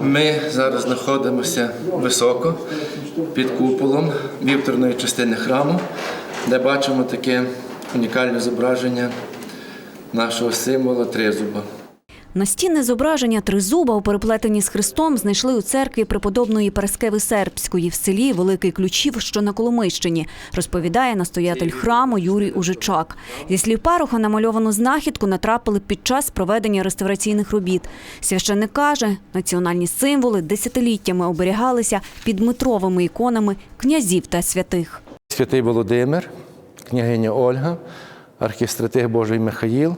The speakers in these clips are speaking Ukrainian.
Ми зараз знаходимося високо під куполом вівторної частини храму, де бачимо таке унікальне зображення нашого символа тризуба. Настінне зображення тризуба у переплетенні з Христом знайшли у церкві преподобної Параскеви Сербської в селі Великий Ключів, що на Коломийщині, розповідає настоятель храму Юрій Ужичак. Зі слів пароха намальовану знахідку натрапили під час проведення реставраційних робіт. Священник каже, національні символи десятиліттями оберігалися під метровими іконами князів та святих. Святий Володимир, княгиня Ольга, архістратиг Божий Михаїл.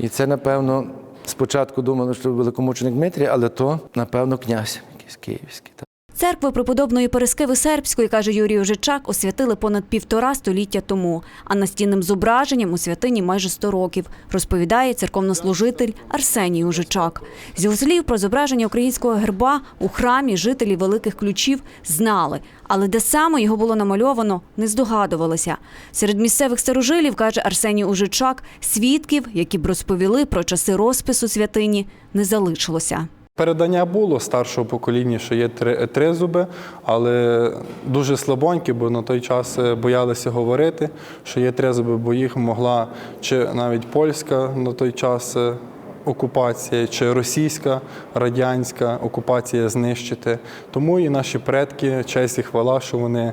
І це, напевно, спочатку думали, що великомученик Дмитрій, але то, напевно, князь якийсь київський. Церкви преподобної Перескиви Сербської, каже Юрій Ожичак, освятили понад півтора століття тому, а настінним зображенням у святині майже 100 років, розповідає церковнослужитель Арсеній Ожичак. З його слів про зображення українського герба у храмі жителі Великих Ключів знали, але де саме його було намальовано, не здогадувалися. Серед місцевих старожилів, каже Арсеній Ужичак, свідків, які б розповіли про часи розпису святині, не залишилося. Передання було старшого покоління, що є три, три зуби, але дуже слабонькі, бо на той час е, боялися говорити, що є три зуби, бо їх могла чи навіть польська на той час е, окупація, чи російська радянська окупація знищити. Тому і наші предки, честь і хвала, що вони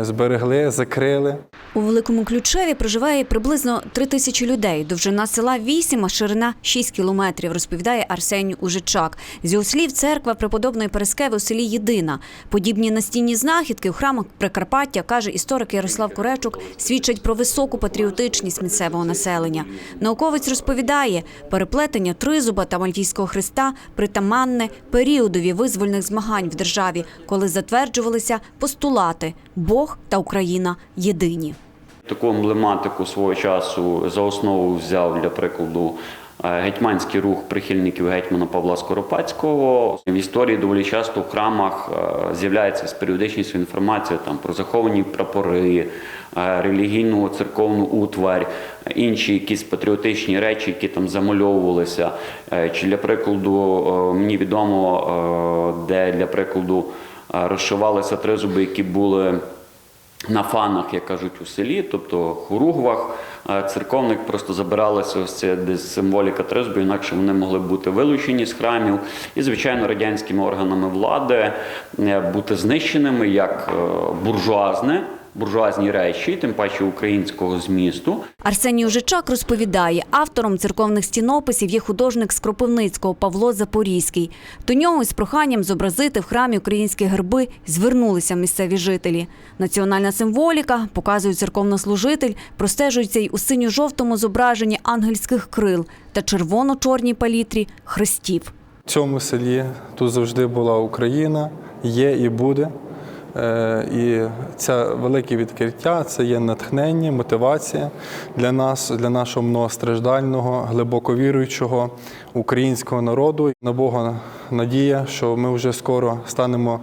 зберегли, закрили. У Великому Ключеві проживає приблизно три тисячі людей. Довжина села 8, а ширина 6 кілометрів, розповідає Арсеній Ужичак. З його слів, церква преподобної Перескеви у селі єдина. Подібні настінні знахідки у храмах Прикарпаття, каже історик Ярослав Коречук, свідчать про високу патріотичність місцевого населення. Науковець розповідає, переплетення тризуба та мальтійського хреста притаманне періодові визвольних змагань в державі, коли затверджувалися постулати Бог та Україна єдині. Таку емблематику свого часу за основу взяв для прикладу е, гетьманський рух прихильників гетьмана Павла Скоропадського. В історії доволі часто в храмах е, з'являється з періодичністю інформація там про заховані прапори, е, релігійну церковну утварь, інші якісь патріотичні речі, які там замальовувалися. Чи для прикладу мені відомо, де для прикладу розшивалися тризуби, які були на фанах, як кажуть, у селі, тобто хоругвах е, церковник просто забиралася ось це десь символіка тризбу, інакше вони могли бути вилучені з храмів і, звичайно, радянськими органами влади е, бути знищеними як е, буржуазне. Буржуазні речі, тим паче українського змісту, Арсеній Ужичак розповідає, автором церковних стінописів є художник з Кропивницького Павло Запорізький. До нього із проханням зобразити в храмі українські герби звернулися місцеві жителі. Національна символіка, показує церковнослужитель, простежується й у синьо-жовтому зображенні ангельських крил та червоно-чорній палітрі хрестів. В цьому селі тут завжди була Україна, є і буде. Е, І це велике відкриття, це є натхнення, мотивація для нас, для нашого многостраждального, глибоко віруючого українського народу. На Бога надія, що ми вже скоро станемо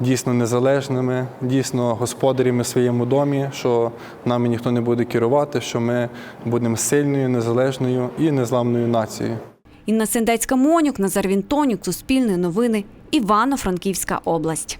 дійсно незалежними, дійсно господарями в своєму домі, що нами ніхто не буде керувати, що ми будемо сильною, незалежною і незламною нацією. Інна Сендецька Монюк, Назар Вінтонюк, Суспільне новини, Івано-Франківська область.